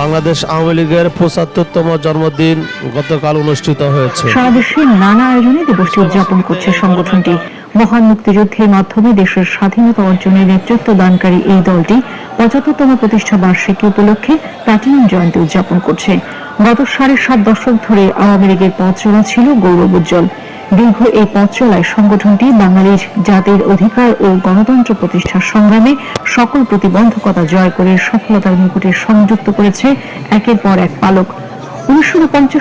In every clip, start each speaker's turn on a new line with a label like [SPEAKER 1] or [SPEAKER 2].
[SPEAKER 1] বাংলাদেশ আওয়ামী লীগের পঁচাত্তরতম জন্মদিন গতকাল অনুষ্ঠিত হয়েছে।
[SPEAKER 2] সারা দেশের নানা আয়োজনে দিবসটি উদযাপন করছে সংগঠনটি। মহান মুক্তিযুদ্ধের মাধ্যমে দেশের স্বাধীনতা অর্জনে নেতৃত্ব দানকারী এই দলটি পঁচাত্তরতম প্রতিষ্ঠা বার্ষিকী উপলক্ষে প্লাটিনাম জয়ন্তী উদযাপন করছে। গত সাড়ে সাত দশক ধরে আওয়ামী লীগের পথ চলা ছিল গৌরব উজ্জ্বল দীর্ঘ এই পথ চলায় সংগঠনটি বাঙালির জাতির অধিকার ও গণতন্ত্র প্রতিষ্ঠার সংগ্রামে সকল প্রতিবন্ধকতা জয় করে সফলতার মুকুটে সংযুক্ত করেছে একের পর এক পালক। উনিশশো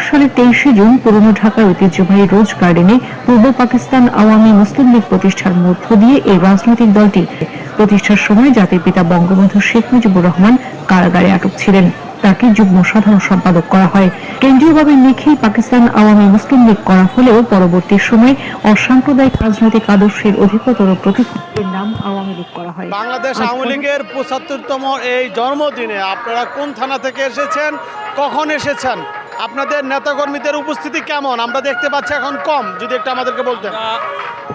[SPEAKER 2] সালের তেইশে জুন পুরনো ঢাকার ঐতিহ্যবাহী রোজ গার্ডেনে পূর্ব পাকিস্তান আওয়ামী মুসলিম লীগ প্রতিষ্ঠার মধ্য দিয়ে এই রাজনৈতিক দলটি প্রতিষ্ঠার সময় জাতির পিতা বঙ্গবন্ধু শেখ মুজিবুর রহমান কারাগারে আটক ছিলেন। তাকে যুগ্ম সাধারণ সম্পাদক করা হয়। কেন্দ্রীয়ভাবে নিখিল পাকিস্তান আওয়ামী মুসলিম লীগ করা হলেও পরবর্তী সময়ে অসাম্প্রদায়িক রাজনৈতিক আদর্শের অধিকতর প্রতীক নাম আওয়ামী লীগ করা হয়।
[SPEAKER 3] বাংলাদেশ আওয়ামী লীগের পঁচাত্তরতম এই জন্মদিনে আপনারা কোন থানা থেকে এসেছেন? কখন এসেছেন? আপনাদের নেতাকর্মীদের উপস্থিতি কেমন? আমরা দেখতে পাচ্ছি এখন কম। যদি একটু আমাদেরকে বলতেন।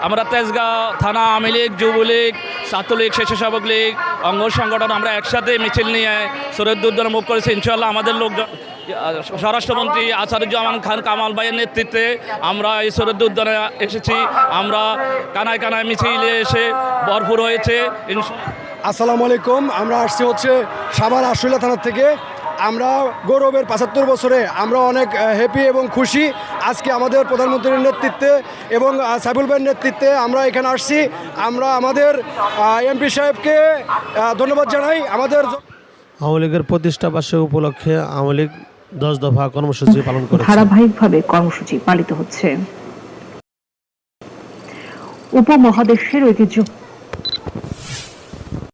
[SPEAKER 4] আমরা তেজগাঁও থানা আওয়ামী লীগ যুবলীগ ছাত্রলীগ স্বেচ্ছাসেবক লীগ, অঙ্গ সংগঠন, আমরা একসাথে মিছিল নিয়ে শরীরদুদ্দার মুখ করেছি ইনশাল্লাহ আমাদের লোক স্বরাষ্ট্রমন্ত্রী আসাদুজ্জামান খান কামাল ভাইয়ের নেতৃত্বে আমরা এই শরীরদুদ্দানে এসেছি, আমরা কানায় কানায় মিছিলে এসে ভরপুর হয়েছে
[SPEAKER 5] আসসালামু আলাইকুম, আমরা আসছি হচ্ছে সাভার আশুলা থানার থেকে। আমরা গৌরবের পঁচাত্তর বছরে আমরা অনেক হ্যাপি এবং খুশি। আজকে আমাদের প্রধানমন্ত্রীর নেতৃত্বে এবং সাইফুল ভাইয়ের নেতৃত্বে আমরা এখানে আসছি। আমরা আমাদের এমপি সাহেবকে ধন্যবাদ জানাই। আমাদের
[SPEAKER 1] আওয়ামী লীগের প্রতিষ্ঠা বার্ষিকী উপলক্ষে আওয়ামী লীগ দশ দফা কর্মসূচি পালন করে
[SPEAKER 2] ধারাবাহিকভাবে কর্মসূচি পালিত হচ্ছে। উপমহাদেশের ঐতিহ্য